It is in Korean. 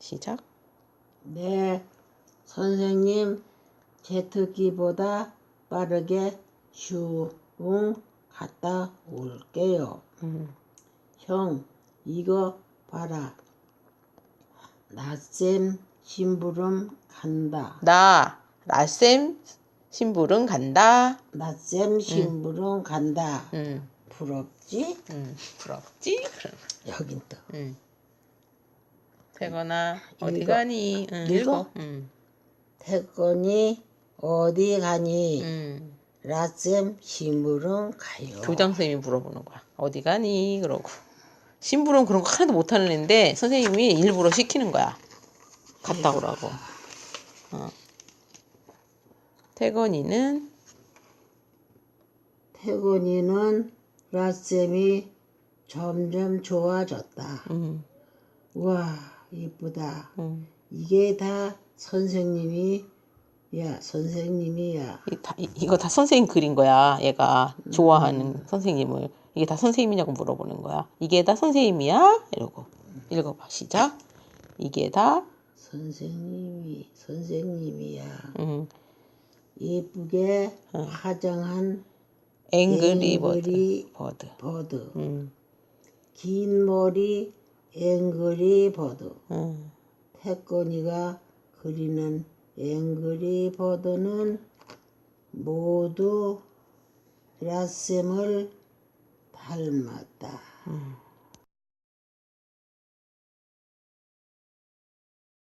시작. 네, 선생님, 제트기보다 빠르게 슝 갔다 올게요. 음. 형, 이거 봐라. 나쌤 심부름 간다. 나 라쌤 심부름 간다. 나쌤 심부름 간다. 음. 부럽지? 음. 부럽지? 여긴 또. 음. 태건아 어디 읽어. 가니? 응, 읽어? 읽어. 음. 태권이 어디 가니? 음. 라쌤 심부름 가요. 교장 선생님이 물어보는 거야. 어디 가니? 그러고. 심부름 그런 거 하나도 못하는 애인데 선생님이 일부러 시키는 거야. 갔다 오라고. 어. 태건이는 태권이는 라쌤이 점점 좋아졌다. 음, 우와, 이쁘다. 음. 이게 다 선생님이, 야, 선생님이야. 이, 다, 이, 이거 다 선생님 그린 거야. 얘가 좋아하는 선생님을. 이게 다 선생님이냐고 물어보는 거야. 이게 다 선생님이야? 이러고. 읽어봐. 시작. 이게 다, 선생님이, 선생님이야. 음, 예쁘게 화장한 앵그리 버드. 앵그리 버드. 버드. 음, 긴 머리 앵그리 버드. 음. 태권이가 그리는 앵그리 버드는 모두 라셈을 닮았다. 음.